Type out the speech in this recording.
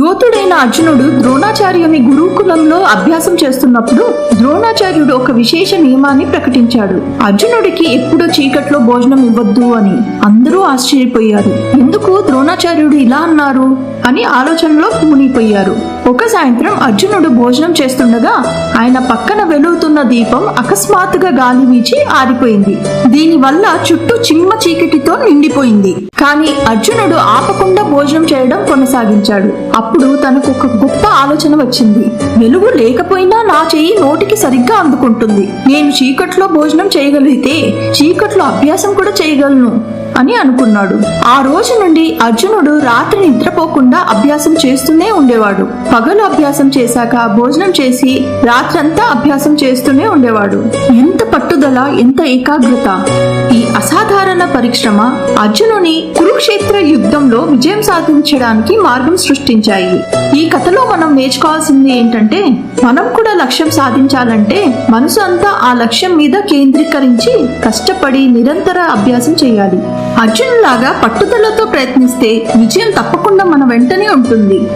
tú otro యోధుడైన అర్జునుడు ద్రోణాచార్యుని గురుకులంలో అభ్యాసం చేస్తున్నప్పుడు ద్రోణాచార్యుడు ఒక విశేష నియమాన్ని ప్రకటించాడు. అర్జునుడికి ఎప్పుడో చీకట్లో భోజనం ఇవ్వద్దు అని అందరూ ఆశ్చర్యపోయారు. ఎందుకు ద్రోణాచార్యుడు ఇలా అన్నారు? అని ఆలోచనలో మునిగిపోయారు. ఒక సాయంత్రం అర్జునుడు భోజనం చేస్తుండగా ఆయన పక్కన వెలుగుతున్న దీపం అకస్మాత్తుగా గాలి వీచి ఆరిపోయింది. దీనివల్ల చుట్టూ చిమ్మ చీకటితో నిండిపోయింది. కానీ అర్జునుడు ఆపకుండా భోజనం చేయడం కొనసాగించాడు. అప్పుడు తన తనకు ఒక గొప్ప ఆలోచన వచ్చింది. వెలుగు లేకపోయినా నా చెయ్యి నోటికి సరిగ్గా అందుకుంటుంది. నేను చీకట్లో భోజనం చేయగలిగితే చీకట్లో అభ్యాసం కూడా చేయగలను. అని అనుకున్నాడు. ఆ రోజు నుండి అర్జునుడు రాత్రి నిద్రపోకుండా అభ్యాసం చేస్తూనే ఉండేవాడు. పగలు అభ్యాసం చేశాక భోజనం చేసి రాత్రంతా అభ్యాసం చేస్తూనే ఉండేవాడు. ఎంత పట్టుదల ఎంత ఏకాగ్రత. ఈ అసాధారణ పరిశ్రమ అర్జునుని కురుక్షేత్ర యుద్ధంలో విజయం సాధించడానికి మార్గం సృష్టించాయి. ఈ కథలో మనం నేర్చుకోవాల్సింది ఏంటంటే మనం కూడా లక్ష్యం సాధించాలంటే మనసు అంతా ఆ లక్ష్యం మీద కేంద్రీకరించి కష్టపడి నిరంతర అభ్యాసం చేయాలి. అర్జునులాగా పట్టుదలతో ప్రయత్నిస్తే విజయం తప్పకుండా మన వెంటనే ఉంటుంది.